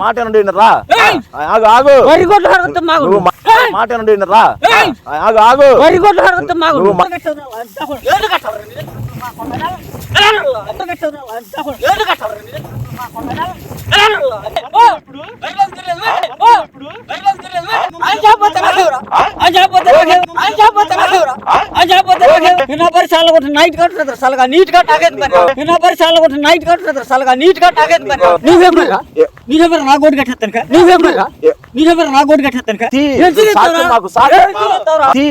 మాట రా! ఆగు ఆగు వరి గొడ్లు అడిగితే మాగు నువ్వు మా- మాట రా! ఆగు ఆగు వరి గొడ్లు అడిగితే మాగు నువ్వు మా- ఏడు కట్టరు నీ? ఎంత కట్టరు? ఏడు కట్టరు నీ? ఓ! బయలుదేరి తిరగదు, ఓ! బయలుదేరి తిరగదు, ఆయన చెప్పొద్దు నాకెవరు? ఆయన చెప్పొద్దు నాకెవరు? ఆయన చెప్పొద్దు నాకెవరు? ఆయన చెప్పొద్దు నాకెవరు? నిన్న పరి సార్లు కొట్టి నైట్ కట్టుతుంది సలగా నీట్గా తాగేది మరి. నిన్న పరి సార్లు కొట్టి నైట్ కట్టుతుంది సలగా నీట్గా తాగేది మరి. నువ్వేమరా నీవెవరు నా గోడు కట్టేస్తాను నువ్వేమరా నీవెవరు నా గోడు కట్టేస్తాను తీ, సాక్ష్యం మాకు సాక్ష్యం. తీ,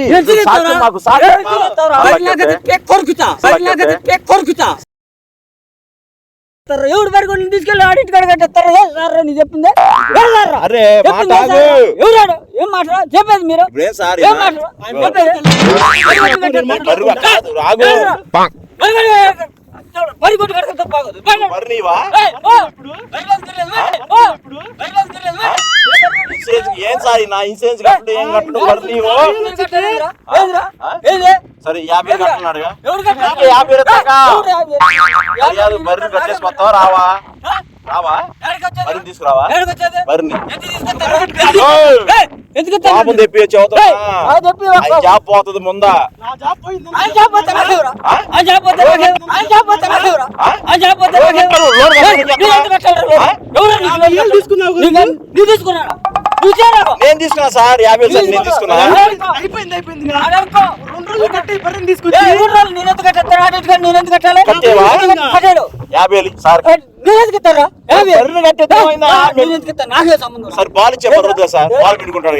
సాక్ష్యం మాకు సాక్ష్యం. కొరుకుతా కొరుకుతా ఎవడు పడుకొని తీసుకెళ్ళి ఆడిట్ కాడ కట్టేస్తారు? ఏ సార్ నీ చెప్పిందే? ఏ సార్ రా? అరే. ఎవరాడు ఏం మాటరా చెప్పేది మీరు. ఇప్పుడేం సార్ ఏం రాగు. మరి, కొట్టు కట్టుకుంటే బాగోదు ఏం సార్ ఈ నా ఇన్సూరెన్స్ కట్టడు ఏం కట్టడు మరి నీవు ఏం కట్టలేదురా? ఏదిరా? ఆ? ఏది? సరే యాభై కట్టున్నాడుగా యాభై? మర్యాద బర్రెని కట్టేసుకొస్తావా రావా రావా? బర్రెని తీసుకురావా? బర్రెని ఎందుకు? పాపం తెప్పి. జాబ్ పోతుంది ముందా? నేను తీసుకున్నా సార్ యాభై సార్ నేను తీసుకున్నా. అయిపోయింది అయిపోయింది. రెండు రోజులు కట్టి బర్రెని నేను ఎందుకు కట్టాలి? యాభై సార్ లేదు. సార్ పాలు చెప్పరు సార్ పాలు పెట్టుకుంటాడు?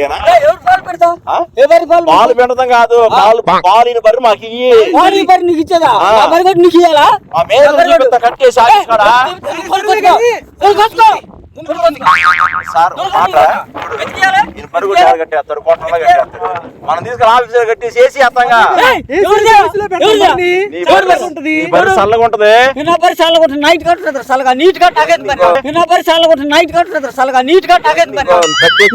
పెడతాం కాదు పాలు పాలు బర్రె మాకు నీకు ఇచ్చేదా ఇయ్యాలా కట్టేసి సార్ ఒక మాట. ఈయన పరుగు జార కట్టేస్తాడు కోటలో కట్టేస్తాడు మనం తీసుకుని ఆఫీసర్ కట్టేసి వేసి వేస్తాంగా నీ బర్రె నీ బర్రె చల్లగా ఉంటది నైట్ నీట్గా పరి నైట్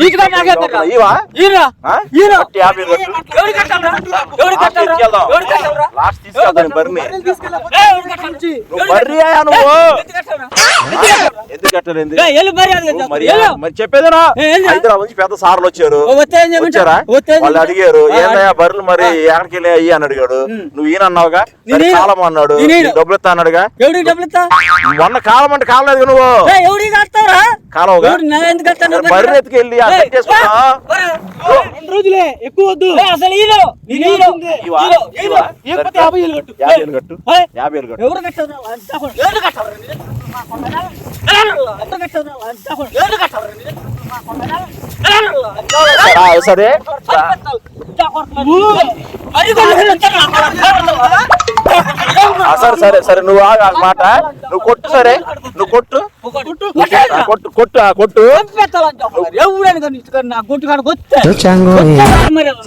నీట్గా నీట్గా ఇవా ఈరా? ఈరా. ఎవరు కట్టాలరా ఎవరు కట్టాలరా ఎవరు కట్టాలరా లాస్ట్? నువ్వు నువ్వు? ఎందుకు కట్టలేదు నువ్వు. మరి చెప్పేదేనా? హైదరాబాద్ నుంచి పెద్ద సార్లు వచ్చారు? వచ్చారా? వాళ్ళు? అడిగారు ఏందయ్యా బర్రెలు మరి ఎక్కడికి అయ్యి? అని అడిగాడు. నువ్వు ఈయన అన్నావుగా. కాలం అన్నాడు. డబ్బులు ఇస్తా అన్నాడుగా? మొన్న కాలం అంటే నువ్వు? ఏయ్, ఎవడికి కడతావురా? కాలవుగా? ఎత్తుకెళ్ళి బర్రె. రెండు రోజులే ఎక్కువ వద్దు. అసలు యాభై కట్టు. యాభై కట్టు? యాభై కట్టు? ఎవరు కట్టారు సరే సరే సరే సరే నువ్వు ఆగు ఆ మాట నువ్వు కొట్టు సరే నువ్వు కొట్టు కొట్టు కొట్టు ఆ, కొట్టు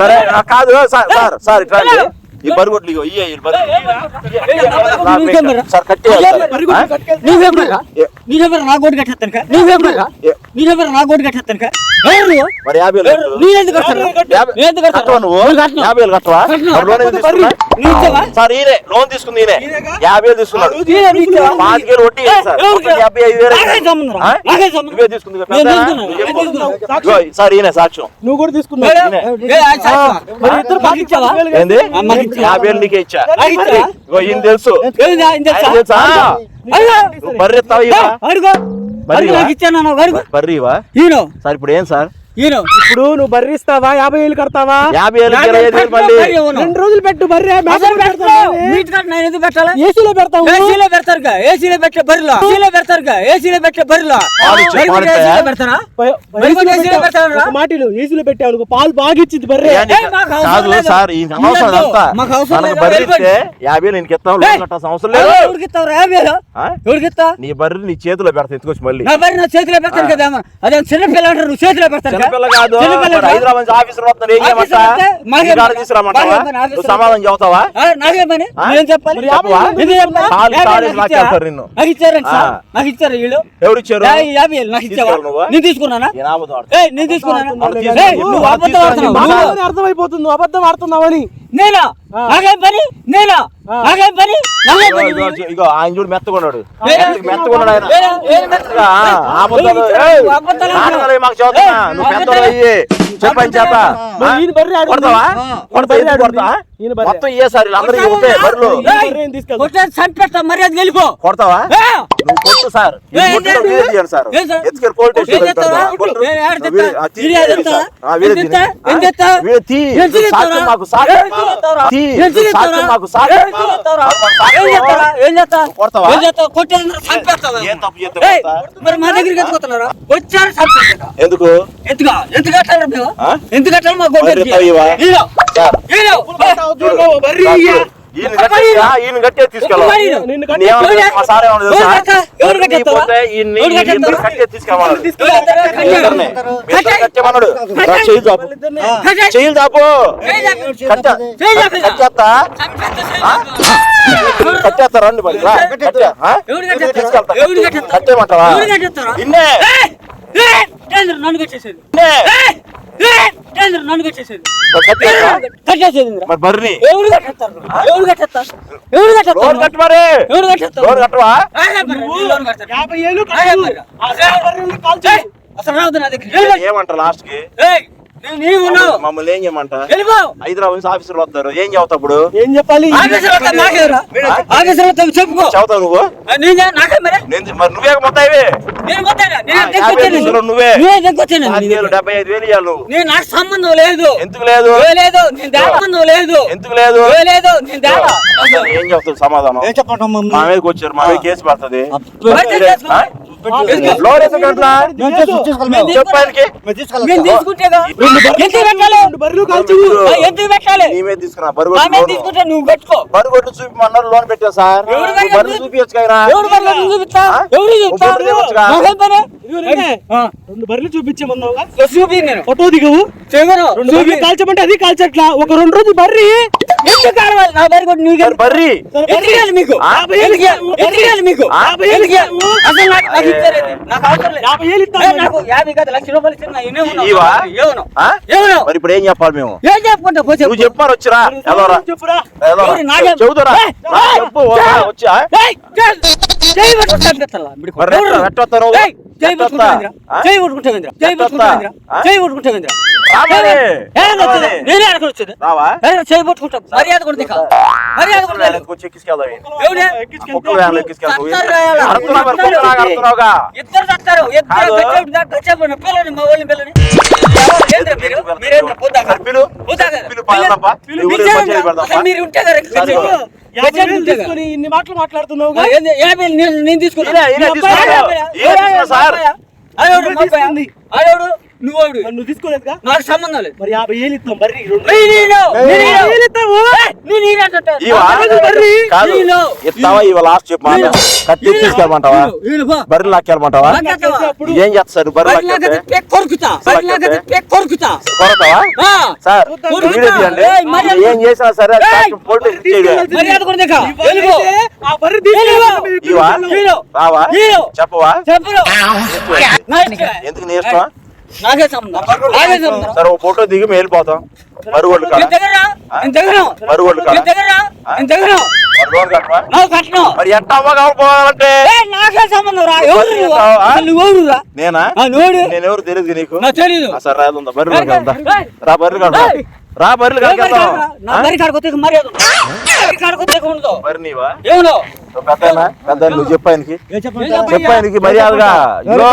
సరే కాదు సార్ సార్ సార్ ఇట్లా. ఈ బరుగొట్లు ఇగో ఇయ్య? సార్ కట్టేయాలి గోటు కట్టేస్తాను కా ఎవరు నువ్వు? మరి యాభై వేలు? కట్టు. యాభై- కట్టవా నువ్వు నేను కట్టను. యాభై వేలు కట్టవా కట్టను. మరి లోన్ ఎందుకు తీసుకున్నా? నువ్వు ఇచ్చావా? సార్ ఈయనే లోన్ తీసుకుంది ఈయనే యాభై వేలు తీసుకున్నాడు ఈయన నీకు ఇచ్చావా? పాతికేలు వడ్డీ ఇయ్యండి సార్ ఎవరు? ఒకటి యాభై ఐదు వేలు నాకే సంబంధం రా. ఆ? నాకే సంబంధం. నువ్వే తీసుకుంది కదా, నేను పెద్దనా? తీసుకున్నాను. నువ్వు నేను చెప్పు. తీసుకున్నాను. ఇగో, సార్ ఈయనే సాక్ష్యం నువ్వు కూడా తీసుకున్నావు మేడం, ఈయనే. ఏ, ఆ సాక్షి. మరి ఇద్దరు మాకు ఇచ్చావా? ఏంది ఆ, మాకు ఇచ్చావా? యాభై వేలు నీకే ఇచ్చా నాకు ఇచ్చావా? ఇగో ఈయన తెలుసు ఏది ఆయన తెలుసా? బర్రె ఎత్తావా. బర్రె ఇవా? సార్ ఇప్పుడు ఏం సార్? ఇప్పుడు నువ్వు బర్రె ఇస్తావా? యాభై వేలు కడతావా? యాభై ఇరవై ఐదు వేలు. రెండు రోజులు పెట్టు బర్రె. నేను ఎందుకు పెట్టాలి? ఏసీలో పెడతావు ఏసీలో పెడతారుగా ఏసీలో పెట్టే బరిలో ఏసీలో పెడతారుగా ఏసీలో పెట్టే పెడతారా? ఒక మాటలు. ఏసీలో పెట్టావు పాలు బాగా ఇచ్చింది బర్రె. అవసరం కాదు. సార్. అంతా. బర్రె. ఇస్తే యాభై వేలు నీకు ఇస్తాం లోన్ కట్టాల్సిన అవసరం లేదు. ఎవరికి ఇస్తావు యాభై వేలు? ఆ? ఎవరికి ఇస్తా నీ బర్రె నీ చేతిలో పెడతా ఎత్తుకొచ్చి మళ్ళీ? నా బరి నా చేతిలో పెడతాను కదా. అదే చిన్న పిల్ల అంటారు నువ్వు చేతిలో పెడతాను కదా? చిన్నపిల్ల కాదు. చిన్న పిల్ల మరి హైదరాబాద్ నుంచి ఆఫీసర్ వస్తున్నారు. ఏం చేయమంటా ఆఫీసర్ వస్తే మాకేం నీ కాడ పని? తీసుకురామంటావా మాకేం పని? ఆఫీసర్ నువ్వు సమాధానం చెబుతావా నాకేమని? నేను చెప్పాలి? నాకు ఇచ్చారా? నాకు ఇచ్చారు వీళ్ళు. ఎవరు ఇచ్చారు యాభై వేలు నాకు ఇచ్చావా. నేను తీసుకున్నానా? అబద్ధం నేను తీసుకున్నానా. నువ్వు. ఆడుతున్నావు. అర్థమైపోతుంది. అబద్ధం ఆడుతున్నావని. నేనా? ఆ. నాకేం పని? నేనా? ఆ. నాకేం పని? ఇగో, ఆయన? చూడు మెత్తకున్నాడు మెత్తకున్నాడు ఆయన మాకు ఏయ్, నువ్వు అబద్ధాలు. అయ్యి. చెప్పని చేత. కొడతావా. మొత్తం ఇయ్యేసారి బర్రెలు. మర్యాద వెళ్ళిపో. కొడతావా! నువ్వు కొట్టు సార్? ఎత్తుకెళ్ళి పోలీస్ స్టేషన్ మాకు మాకు? మరి మా దగ్గరికి ఎందుకు ఎందుకు? ఎందుకు? ఎందుకు కట్టారు మేము ఆ? ఎందుకు కట్టారు. మా. ఈయన. చేయి చాపు. చేయి చాపు. కట్టేస్తా? కట్టేస్తా రండి మరి? తీసుకెళ్తా. కట్టేయమంటావా? నన్ను. కట్టేసేది? నన్ను కట్టేసేది? కట్టేసేది బర్రిని? ఎవరు కట్టేస్తారు? ఎవరు కట్టేస్తారు? ఎవరు కట్టేస్తారు? కట్టు మరి. ఎవరు కట్టేస్తారు? లోన్ కట్టవా. యాభై ఏళ్ళు! అసలు రావద్దు నా దగ్గర ఏమంటారు లాస్ట్కి మమ్మల్ని ఏం చేయమంట? హైదరాబాద్ నుంచి ఆఫీసర్లు వస్తారు. ఏం చదువుతావు ఇప్పుడు ఏం చెప్పాలి? ఆఫీసర్ వస్తా నాకేరా ఆఫీసర్ వస్తా చెప్పుకో. చదువుతావు నువ్వు? మరి నేను మరి? నువ్వే మొత్తం ఇవి? నేను పోతాను నేను ఆ, యాభై దగ్గొచ్చాను నిమిషాలు నువ్వే. డెబ్బై ఐదు వేలు ఇవ్వాలి నువ్వు. నేను నాకు సంబంధం లేదు. ఎందుకు లేదు? లేదు. సంబంధం ఎందుకు లేదు? ఏ లేదు. చెప్తావు సమాధానం. ఏం చెప్పంటాం మమ్మీ? మా మీదకి వచ్చారు మా మీద కేసు పడుతుంది. తీసుకుంటే నువ్వు పెట్టుకో. బరువు కొట్టు చూపిమన్నారు లోన్ పెట్టా సార్? బరువు చూపించచ్చు కదా. రెండు బర్రెలు చూపించమన్నావుగా? చూపి నేను. ఫోటో దిగవు. రెండు కాల్చమంటే అది కాల్చట్లా. ఒక రెండు రోజులు బర్రి. ఎందుకు కావాలి నా బరి కొట్టి నీకు బర్రి. ఎందుకు? మీకు? ఆ? ఎందుకు మీకు? అసలు నాకు నాకు ఇచ్చారేంటి? నాకు అవసరం లేదు. యాభై ఏళ్ళు ఇస్తాను నాకు యాభై కాదు లక్ష రూపాయలు ఇచ్చిన నా ఇన్నే ఉన్నావు. ఇవా? ఏమను? ఏమను? మరి ఇప్పుడు ఏం చెప్పాలి మేము? ఏం చెప్పుకుంటా పో చెప్పు. నువ్వు చెప్పారు. వచ్చిరా చెప్పురా చెబుతారా చెప్పు. వచ్చా? ఇప్పుడు మరి రెట్ట- ఎవరు? రెట్టొత్తాను. నేనే రావా? మర్యాద కూడా మర్యాద కూడా ఎక్కించుకెళ్దాం ఇద్దరు చస్తారు ఇద్దరు పిల్లని మా వాళ్ళని పిల్లని? మీరు? ఉంటే. తీసుకొని ఇన్ని మాటలు నేను నేను తీసుకున్నా? ఆడెవడు? నువ్వే తీసుకోలేదుగా? నాకు సంబంధం లేదు. మరి యాభై ఏళ్ళు ఇస్తాం బర్రి ఇస్తావు. ఇవా? లాస్ట్ చెప్పు మాట. కట్టి. తీసుకెళ్ళమంటావా. బర్రెలు ఏం చేస్తారు బర్రెలు కొరుకుతా. కొరుకుతా. సార్ ఏం చేసినా సరే. చెప్పవా. ఎందుకు నీ ఇష్టం? నాకే సంబంధం. నాకే సంబంధం. సరే ఓ ఫోటో దిగి వెళ్ళిపోతాం మరుగోళ్ళు మరుగోళ్ళు మరి నాకు ఎట్ట సంబంధం రా. ఎవరు నేనా? ఆ, నోడు నేను ఎవరు తెలియదు నీకు? ఆ, సరే రాదు బర్రెలు. రా బర్రెలు ఏయ్. రా బర్రెలు పెద్ద నువ్వు చెప్పు ఆయనకి. ఏం చెప్పంటాం? ఏం చెప్ప- చెప్పు ఆయనకి మర్యాదగా. ఇగో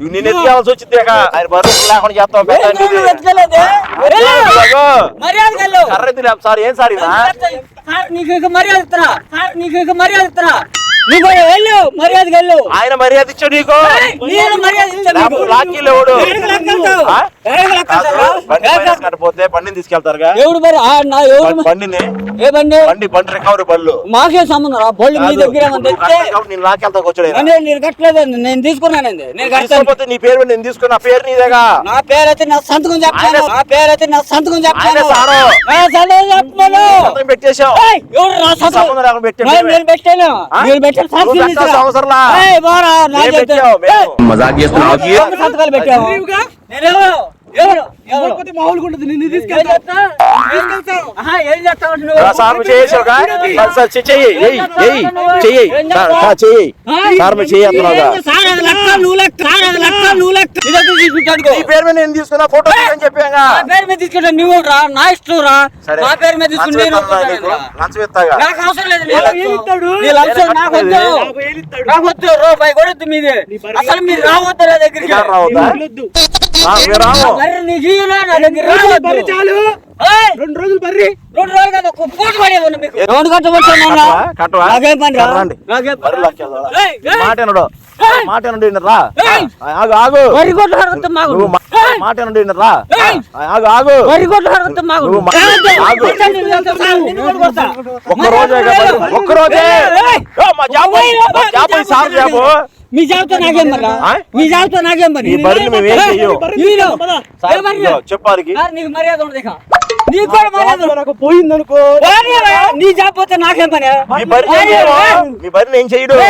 ఇవి నేను ఎత్తుకోవాల్సి వచ్చింది. ఆయన బర్రెలు లేకుండా చేస్తాం పెద్ద ఎందుకు ఆయనకి. నువ్వు ఎత్తలేదే? వెళ్ళు. ఇగో, మర్యాద వెళ్ళు. కర్ర ఎత్తి లేపు సార్ ఏం సార్ మర్యాద మర్యాద ఇస్తున్నా. నువ్వు వెళ్ళు మర్యాదకి వెళ్ళు. ఆయన మర్యాద ఇచ్చాడు నీకు? నేను మర్యాద ఎవడు? ఆ? ఎక్కడ- ఫైనాన్స్ కట్టపోతే బండిని తీసుకెళ్తారుగా? ఎవడు మరి? ఆ, నా ఎవడు బండి- బండిని? ఏ బండి? బండి బండి రికవరీ బళ్ళు. మాకే సంబంధం రా? బళ్ళు మీ దగ్గర నేను ఆయన. అంటే నేను కట్టలేదండి నేను తీసుకున్నానండి. నేను కట్టాను తీసుకోకపోతే నీ పేరు నేను తీసుకున్న పేరు నీదేగా? నా పేరైతే నా సంతకం ఆయన- నా సంతకం ఆయన సారు. నా సంతకం చెప్తాను. సంతకం పెట్టేశావు. ఏయ్, ఎవరు నా సంతకం? పెట్టాను. ఆ? నేను పెట్టాను. మజాక్ చేస్తున్నావు సంతకాలు పెట్టావు మామూలుగా ఉండదు నిన్ను తీసుకెళ్తావు చెయ్యి చెయ్యి చెయ్యి నువ్వు లెక్క తీసుకుంటాను నీ పేరు మీద నేను తీసుకున్నా ఫోటో అని చెప్పాగా నా పేరు మీద తీసుకుంటా నువ్వు రా నా ఇష్టం రా. నా పేరు మీద లంచం ఇస్తాగా? నాకు అవసరం లేదు నీ లంచం. నాకు వద్దు. నాకు వద్దు రూపాయి కూడా వద్దు మీది. అసలు మీరు రావద్దు నా దగ్గరికి. రావద్దా? నీ జీవులో నా దగ్గర బర్రి రావద్దు. చాలు! రెండు రోజులు బర్రి. రెండు రోజులు కదా ఒక పూట పడేవాళ్ళు మీకు. కట్టబట్టాను కట్టవా? కట్టవా? నాకేం పని రా? రండి. నాకేం పని మాట! మాట రా! ఆగు ఆగు. వరి కొట్టు మాకు! మాట రా! ఆగు ఆగు. వరి కొట్టు మాకు ఆగు. ఒక్క రోజే ఒక్క రోజే మా జాబు జాబు సార్ జాబు మీ జాబితా నాకేం పని రా? ఆ? మీ జాబితా నాకేం ఈ మేము ఏం చెయ్యం. చెప్పారికి నీకు మర్యాద ఉండదు. నీకు కూడా మర్యాద పోయిందనుకో. నాకేం పని?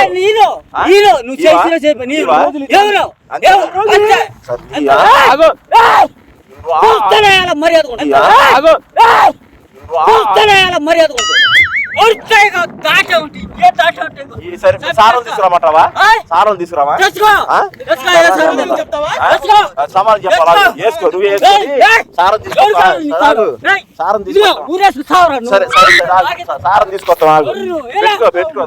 చేయడు? నువ్వు? చేసిన చెప్ప? ఎవరు? మర్యాద సరే సారం తీసుకురామంటావా ఏయ్! సారం తీసుకురామా తెచ్చుకో. ఆ? తెచ్చుకో, ఏ సార్ ఉంది? చెప్తావా? ఆ? తెచ్చుకో. ఆ, సమాధానం చెప్పాలా తెచ్చుకో. వేసుకో నువ్వు ఏయ్, వేసుకొని ఏయ్! సారం ఎవరు తీసుకో సార్ నీ సారు? ఏయ్! సారం ఇదిగో, తీసుకొస్తాం ఊరేసి సావురా నువ్వు. సరే సరే సరే, ఆగు. సారం తీసుకొస్తాం ఆగు ఎవరు నువ్వు? ఏరా? పెట్టుకో